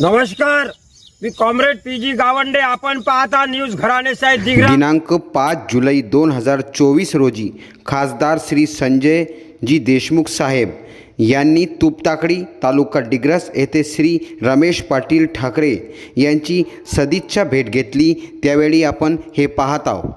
नमस्कार मी comrade P G Gawande. आपण पाहता न्यूज घराणे साहेब दिग्रा. दिनांक पाच जुलै दोन हजार चोवीस रोजी खासदार श्री संजय जी देशमुख साहेब यांनी तुपताकडी तालुका डिग्रस येथे श्री रमेश पाटील ठाकरे यांची सदिच्छा भेट घेतली. त्यावेळी आपण हे पाहत आहोत.